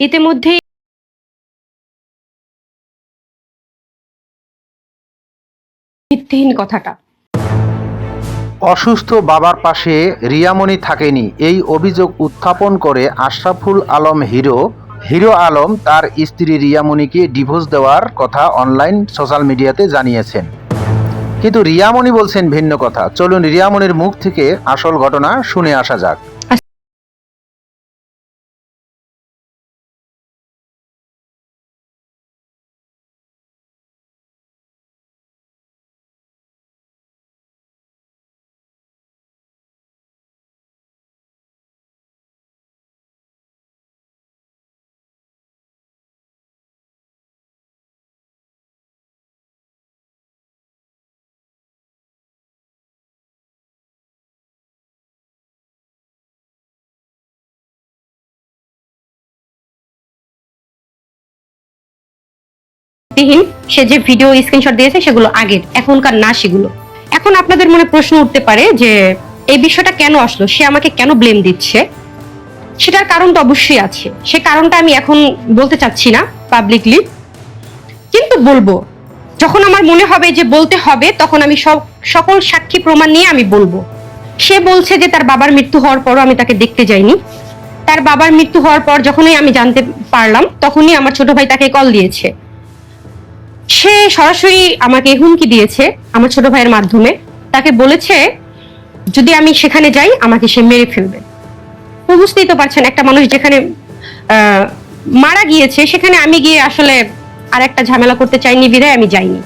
ইতিমধ্যে কথাটা। অসুস্থ বাবার পাশে রিয়ামণি থাকেনি, এই অভিযোগ উত্থাপন করে আশরাফুল আলম হিরো। হিরো আলম তার স্ত্রী রিয়ামণিকে ডিভোর্স দেওয়ার কথা অনলাইন সোশ্যাল মিডিয়াতে জানিয়েছেন। কিন্তু রিয়ামণি বলছেন ভিন্ন কথা। চলুন রিয়ামণির মুখ থেকে আসল ঘটনা শুনে আসা যাক। ভিত্তিহীন সে যে ভিডিও স্ক্রিনশট দিয়েছে সেগুলো আগের, এখনকার না সেগুলো। এখন আপনাদের মনে প্রশ্ন উঠতে পারে যে, এই বিষয়টা কেন আসলো? সে আমাকে কেন ব্লেম দিচ্ছে? সেটার কারণ তো অবশ্যই আছে। সে কারণটা আমি এখন বলতে চাচ্ছি না পাবলিকলি কিন্তু বলব, যখন আমার মনে হবে যে বলতে হবে, তখন আমি সব, সকল সাক্ষী প্রমাণ নিয়ে আমি বলব। সে বলছে যে তার বাবার মৃত্যু হওয়ার পরও আমি তাকে দেখতে যাইনি। তার বাবার মৃত্যু হওয়ার পর যখনই আমি জানতে পারলাম, তখনই আমার ছোট ভাই তাকে কল দিয়েছে। সে সরাসরি আমাকে হুমকি দিয়েছে আমার ছোট ভাইয়ের মাধ্যমে। তাকে বলেছে, যদি আমি সেখানে যাই, আমাকে সে মেরে ফেলবে। বুঝতেই তো পারছেন, একটা মানুষ যেখানে মারা গিয়েছে, সেখানে আমি গিয়ে আসলে আর একটা ঝামেলা করতে চাইনি, বিদায় আমি যাইনি।